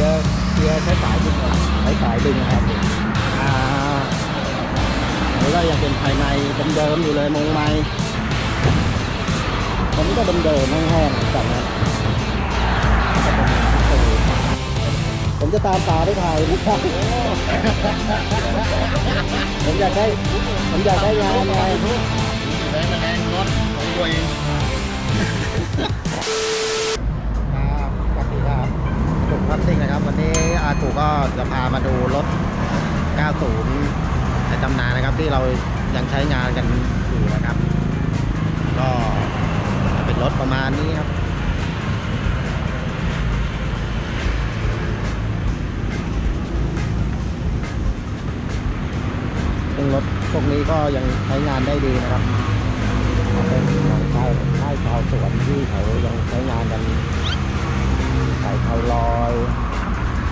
กียร์เกียร์ใช้สายดึงเหรอใช้สายดึงนะครับอ่าอันนี้ก็ยังเป็นภายในเดิมๆอยู่เลยมงไม้ผมก็เดิมๆแห้งๆกันนะผมจะตามตาได้ถ่ายลูกค้าผมอยากได้ ผมอยากได้งานไงแรงแรงรถของตัวเองครับสวัสดีครับ จุกพลาสติกนะครับ วันนี้อาถูก็จะพามาดูรถ 90 ในตำนานนะครับที่เรายังใช้งานกันอยู่นะครับ ก็จะเป็นรถประมาณนี้ครับซึ่งรถพวกนี้ก็ยังใช้งานได้ดีนะครับเป็นของชายชายชาวสวนที่เขายังใช้งานกัน ส่เทาลอย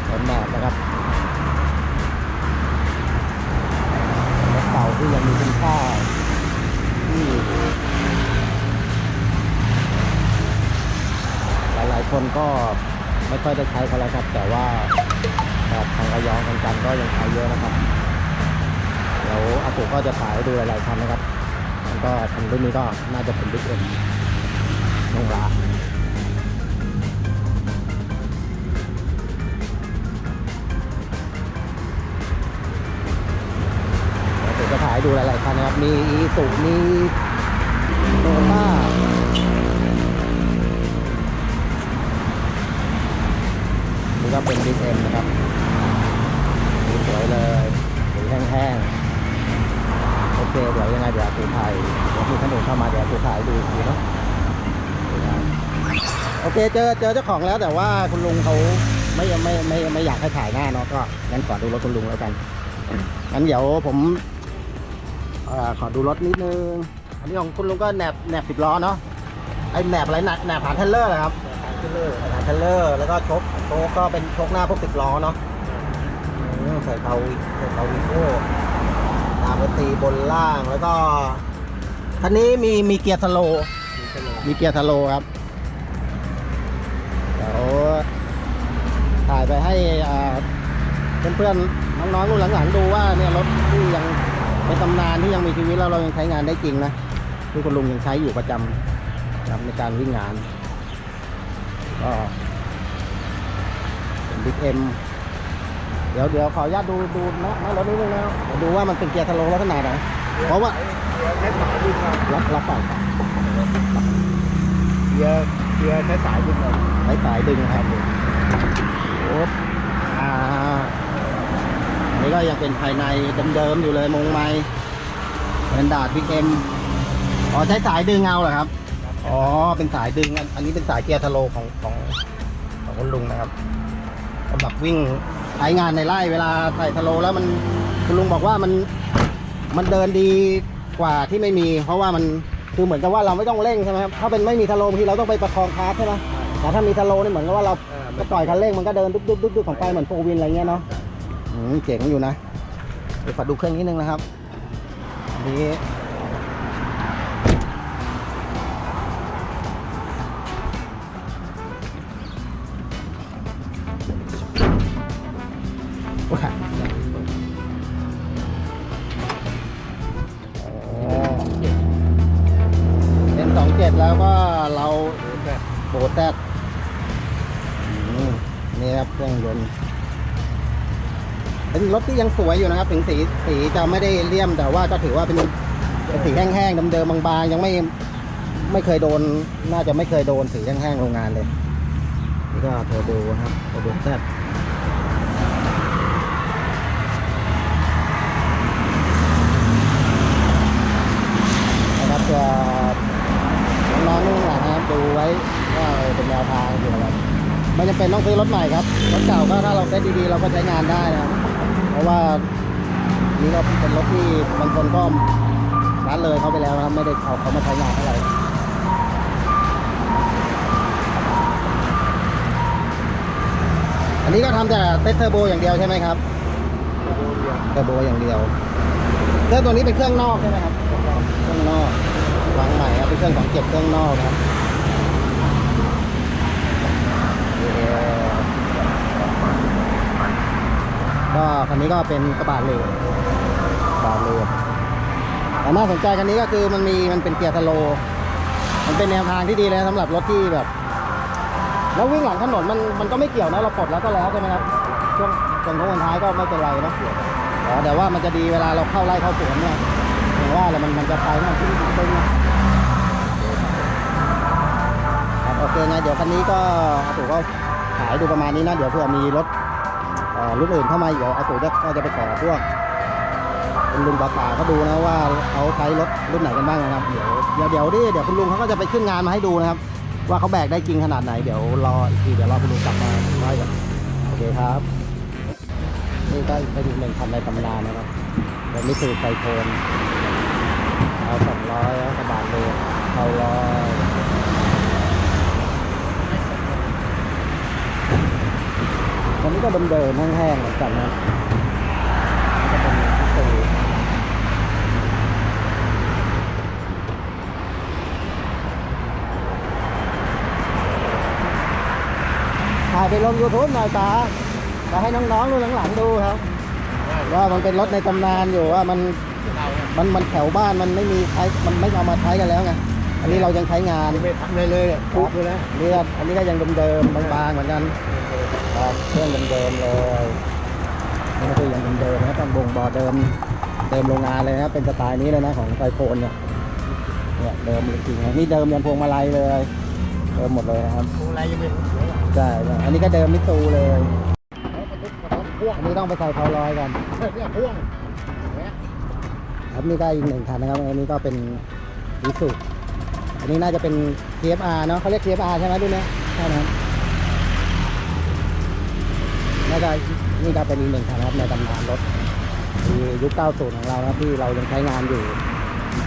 เป็นแหนบนะครับรถเก่าที่ยังมีคุณค่าที่หลายๆคนก็ไม่ค่อยได้ใช้เขาแล้วครับ แต่ว่าแบบทางระยองทางจันก็ยังใช้เยอะนะครับเดี๋ยวอากูก็จะถ่ายให้ดูหลายๆคันนะครับ แล้วก็คันรุ่นนี้ก็น่าจะเป็นบิ๊กเอ็มนงรา ให้ดูหลายๆคันนะครับ มีอีสุมีโตต้านี่ก็เป็นบิ๊กเอ็มนะครับสีสวยเลยสีแห้งๆ โอเค เดี๋ยวยังไงเดี๋ยวปูถ่ายเดี๋ยวมีขนมเข้ามาเดี๋ยวปูถ่ายดูอีกทีเนาะโอเคเจอเจอเจ้าของแล้วแต่ว่าคุณลุงเขาไม่ไม่ไม่ไม่อยากให้ถ่ายหน้าเนาะก็งั้นขอดูรถคุณลุงแล้วกันงั้นเดี๋ยวผม อ่อขอดูรถนิดนึง อันนี้ของคุณลุงก็แหนบแหนบสิบล้อเนาะ ไอแหนบอะไรหนักแหนบผ่านเทรลเลอร์เหรอครับขึ้นเลยผ่านเทรลเลอร์ แล้วก็ชกโชกก็เป็นชกหน้าพวกสิบล้อเนาะอืมใส่เตาใส่เตาวีโก้ตามรถตีบนล่าง แล้วก็คันนี้มีมีเกียร์สโลว์มีกระโหลกมีเกียร์สโลว์ครับเดี๋ยวถ่ายไปให้อ่าเพื่อนๆน้องๆรุ่นหลังๆดูว่าเนี่ยรถที่ยัง เป็นตำนานที่ยังมีชีวิตแล้วเรายังใช้งานได้จริงนะที่คุณลุงยังใช้อยู่ประจำนะครับในการวิ่งงานก็เป็นบิ๊กเอ็มเดี๋ยวเดี๋ยวขออนุญาตดูดูนะนะรถนิดนึงนะเดี๋ยวดูว่ามันเป็นเกียร์สโลว์ลักษณะไหนเพราะว่าเกียร์ใช้สายดึงครับรับรับไปครับเกียร์เกียร์ใช้สายดึงเหรอใช้สายดึงครับโอ้อ่าอันนี้ ก็ยังเป็นภายในเดิมๆอยู่เลยมงไม้เป็นดาดพิกเอ็มอ๋อใช้สายดึงเอาเหรอครับ อ๋อเป็นสายดึงอันอันนี้เป็นสายเกียร์สโลว์ของของของคุณลุงนะครับสำหรับวิ่งใช้งานในไร่เวลาใส่สโลว์แล้วมันคุณลุงบอกว่ามันมันเดินดีกว่าที่ไม่มี เพราะว่ามันคือเหมือนกับว่าเราไม่ต้องเร่งใช่ไหมครับถ้าเป็นไม่มีสโลว์บางทีเราต้องไปประคองคาร์ทใช่ไหมแต่ถ้ามีสโลว์นี่เหมือนกับว่าเราอ่าก็ปล่อยคันเร่งมันก็เดินดุ๊กดุ๊กดุ๊กดุ๊กของไปเหมือนโฟวินอะไรเงี้ยเนาะอืม เจ๋งอยู่นะ เดี๋ยวขอดูเครื่องนิดนึงนะครับอันนี้ว้าวโอ้เป็นสองเจ็ดแล้วก็เราแบบโบแซดอืมนี่ครับเครื่องยนต์ เป็นรถที่ยังสวยอยู่นะครับ ถึงสีสีจะไม่ได้เลี่ยมแต่ว่าก็ถือว่าเป็นสีแห้งๆเดิมๆบางๆยังไม่ไม่เคยโดน น่าจะไม่เคยโดนสีแห้งๆโรงงานเลยนี่ก็เทอร์โบครับเทอร์โบแซดนะครับจะน้องๆนุ่งหลังนะครับดูไว้ว่าเป็นแนวทางอยู่นะครับไม่จำเป็นต้องซื้อรถใหม่ครับ รถเก่าก็ถ้าเราเซ็ตดีๆ เราก็ใช้งานได้นะครับ ราะว่านี่ก็เป็นรถที่บางคนก็ร้านเลยเขาไปแล้วนะครับไม่ได้เอาเขามาใช้งานเท่าไหร่อันนี้ก็ทำแต่เซ็ตเทอร์โบอย่างเดียวใช่ไหมครับกระโหลกเดียวเทอร์โบอย่างเดียวเครื่องตัวนี้เป็นเครื่องนอกใช่ไหมครับเครื่องนอกวางใหม่ครับเป็นเครื่องของเก็บเครื่องนอกครับ็คันนี้ก็เป็นกระบะเลนกระบะเลนแต่น่าสนใจคันนี้ก็คือมันมีมันเป็นเกียร์สโล มันเป็นแนวทางที่ดีเลยสำหรับรถที่แบบ แล้ววิ่งหลังถนนมันมันก็ไม่เกี่ยวนะเราปลดแล้วก็แล้วใช่ไหมครับช่วงส่วนของท้ายก็ไม่เป็นไรนะอ๋อแต่ว่ามันจะดีเวลาเราเข้าไล่เข้าสวนเนี่ยอย่างว่าแล้วมันมันจะไปมันขึ้นตึ้งนะครับโอเคไงเดี๋ยวคันนี้ก็อาตู่ก็ขายดูประมาณนี้นะ เดี๋ยวเผื่อมีรถ เอ่อรุ่นอื่นเข้ามาอีกเดี๋ยวอาตู่จะก็จะไปขอพวกคุณลุงป่าๆเขาดูนะว่าเขาใช้รถรุ่นไหนกันบ้างนะครับ เดี๋ยวเดี๋ยวเดี๋ยวดิเดี๋ยวคุณลุงเขาก็จะไปขึ้นงานมาให้ดูนะครับ ว่าเขาแบกได้จริงขนาดไหนเดี๋ยวรออีกทีเดี๋ยวรอคุณลุงกลับมาได้กันโอเคครับนี่ก็เป็นอีกหนึ่งคันในตำนานนะครับเป็นมิสูไซโคนเอาสองร้อยกระบาดเลยเอาร้อยันนี้ก็เดิมๆแห้งๆเหมือนกันนะถ่ายไปลง YouTube หน่อยตาจะให้น้องๆรุ่นหลังๆดูครับ ว่ามันเป็นรถในตำนานอยู่ว่ามันมันมันแถวบ้านมันไม่มีใช้มันไม่เอามาใช้กันแล้วไง อันนี้เรายังใช้งานไม่ทำอะไรเลยอะปุ๊บเลยนะอันนี้ก็อันนี้ก็ยังเดิมๆบางๆเหมือนกันครับเครื่องเดิมๆเลยนี่ก็คือยังเดิมๆนะต้องบ่งบ่อเดิมเดิมโรงงานเลยนะครับเป็นสไตล์นี้เลยนะของไฟโฟนเนี่ยเนี่ยเดิมจริงๆนะนี่เดิมยันพวงมาลัยเลยเดิมหมดเลยนะครับอะไรยังไม่ใช่ใช่อันนี้ก็เดิมมิตซูเลยพ่วงอันนี้ต้องไปใส่เผาลอยกันเนี่ยพ่วงครับนี่ก็อีกหนึ่งคันนะครับอันนี้ก็เป็นวิสุอั นนี้น่าจะเป็น TFR เนาะเขาเรียก TFR ใช่ไหมรุ่นเนี้ยใช่ไหมน่าจะนี่ก็เป็นอีกหนึ่งคันนะครับในตำนานรถที่ยุค 90 ของเรานะครับที่เรายังใช้งานอยู่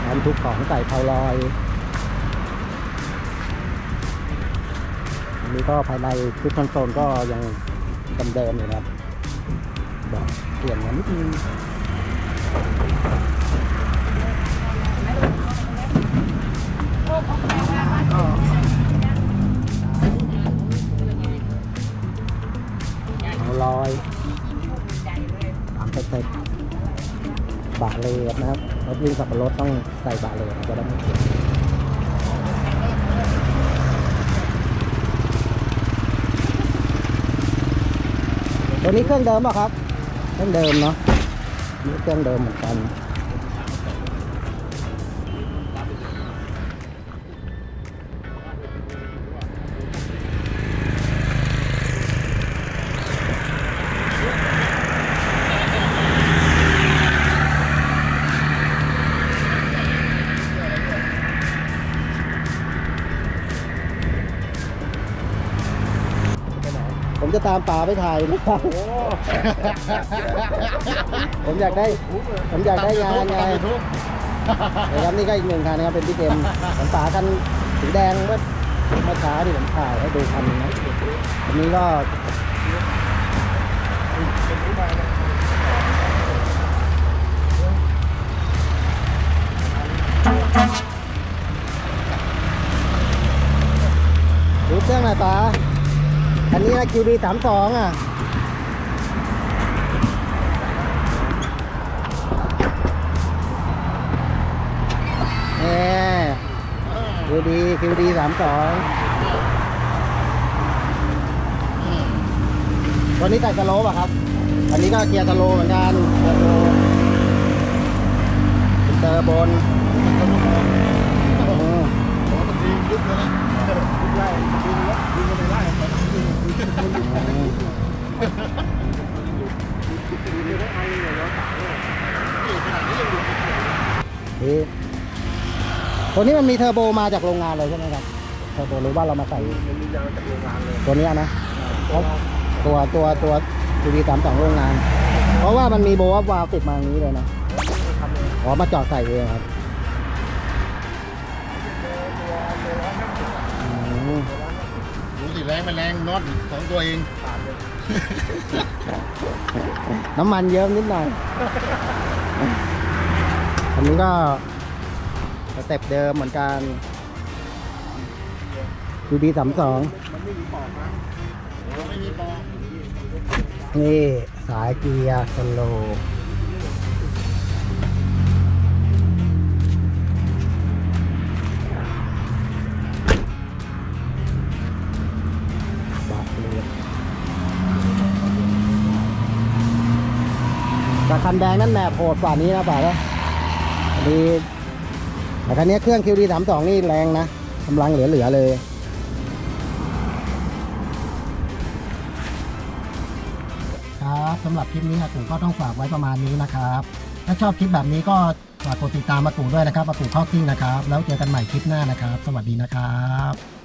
บรรทุกของใส่เผาลอยอันนี้ก็ภายในชุดคอนโซลก็ยังเดิมๆอยู่นะครับแบบเปลี่ยนมานิดนึง ใส่บาเลยก็ได้ไม่เสียตัวนี้เครื่องเดิมป่ะครับ เครื่องเดิมเนาะนี่เครื่องเดิมเหมือนกัน จะตามป่าไปถ่ายนะครับโอ้ผมอยากได้ ผมอยากได้งานไงนะครับนี่ก็อีกหนึ่งคันนะครับเป็นพี่เต็มผมป่าคันสีแดงเมื่อเมื่อเช้าที่ผมถ่ายให้ดูคันนึงนะอันนี้ก็ดูเครื่องหน่อยป่า อันนี้นะ QD สามสองอะแหมคิวดีคิวดีสามสองตัวนี้ใส่สโลปอะครับ อันนี้ก็เกียร์สโลเหมือนกันเกียร์สโลเป็นเตอบนอืมโหมันดียุบเลยนะยุบไล่ดีเลยดีเลยไล่ไอ้ นี่ยเราตายเนี่ยนี่ขนาดนี้ยังอยู่นี่ตัวนี้มันมีเทอร์โบมาจากโรงงานเลยใช่ไหมครับ เทอร์โบหรือว่าเรามาใส่ มันมียางจากโรงงานเลยตัวนี้นะตัวตัวตัวทีวีสามสองโรงงาน เพราะว่ามันมีโบว์วาล์วติดมาอย่างนี้เลยนะอ๋อมาจอดใส่เองครับ รู้สิแรงมันแรงน็อตสองตัวเองขาดเลยน้ำมันเยิ้มนิดหน่อย อันนี้ก็สเต็ปเดิมเหมือนกันดูดีสามสองมันไม่มีปอกนะไม่มีปอกนี่สายเกียร์สโลว์ คันแดงนั่นแหนบโหดกว่านี้นะป่าแล้วดีแต่คันนี้เครื่อง QD 3 2นี่แรงนะกำลังเหลือๆเลยครับสำหรับคลิปนี้อาตู่ก็ต้องฝากไว้ประมาณนี้นะครับ ถ้าชอบคลิปแบบนี้ก็ฝากกดติดตามมาตู่ด้วยนะครับมาตู่เข้าทิ้งนะครับ แล้วเจอกันใหม่คลิปหน้านะครับ สวัสดีนะครับ